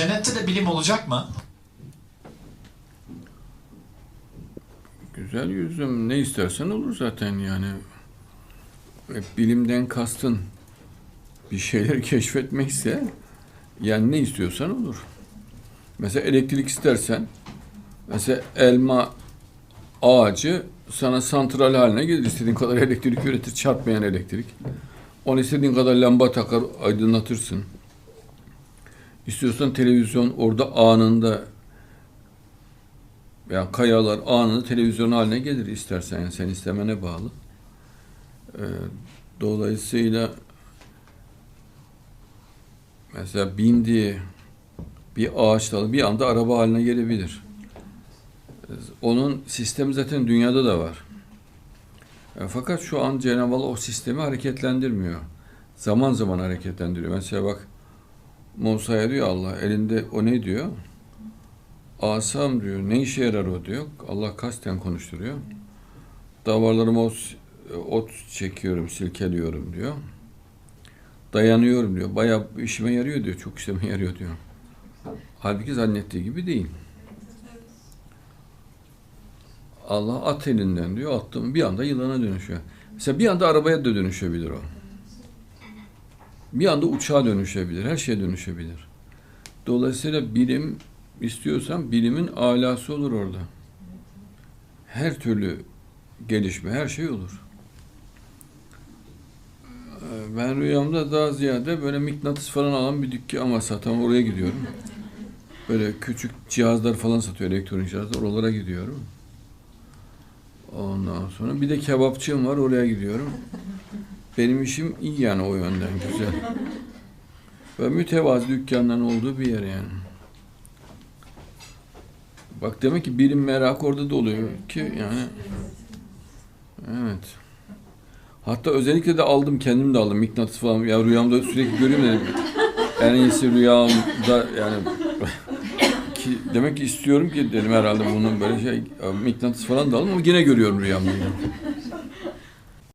Cennette de bilim olacak mı? Güzel yüzüm ne istersen olur zaten yani. E, Bilimden kastın bir şeyleri keşfetmekse yani ne istiyorsan olur. Mesela elektrik istersen mesela elma ağacı sana santral haline gelir. İstediğin kadar elektrik üretir. Çarpmayan elektrik. Onu istediğin kadar lamba takar aydınlatırsın. İstiyorsan televizyon orada anında ya kayalar anında televizyon haline gelir istersen yani sen istemene bağlı. Ee, dolayısıyla mesela bindiği bir ağaç dalı bir anda araba haline gelebilir. Onun sistemi zaten dünyada da var. E, fakat şu an Cenab-ı Allah o sistemi hareketlendirmiyor. Zaman zaman hareketlendiriyor. Mesela bak Musa'ya diyor Allah elinde o ne diyor? Asam diyor. Ne işe yarar o diyor. Allah kasten konuşturuyor. Davarlarıma ot, ot çekiyorum, silkeliyorum diyor. Dayanıyorum diyor. Bayağı işime yarıyor diyor. Çok işime yarıyor diyor. Halbuki zannettiği gibi değil. Allah at elinden diyor. Attım bir anda yılana dönüşüyor. Mesela bir anda arabaya da dönüşebilir o. Bir anda uçağa dönüşebilir. Her şeye dönüşebilir. Dolayısıyla bilim istiyorsan bilimin alası olur orada. Her türlü gelişme, her şey olur. Ee, Ben rüyamda daha ziyade böyle mıknatıs falan alan bir dükkan ama satan oraya gidiyorum. Böyle küçük cihazlar falan satıyor, elektronik cihazlar. Oralara gidiyorum. Ondan sonra bir de kebapçım var, oraya gidiyorum. Benim işim iyi yani o yönden, güzel. Ve mütevazi dükkanların olduğu bir yer yani. Bak demek ki bilim merakı orada da oluyor ki yani. Evet. Hatta özellikle de aldım kendim de aldım mıknatıs falan. Ya rüyamda sürekli görüyorum dedim. En iyisi rüyamda yani ki demek ki istiyorum ki dedim herhalde bunun böyle şey mıknatıs falan da aldım ama yine görüyorum rüyamda. yani.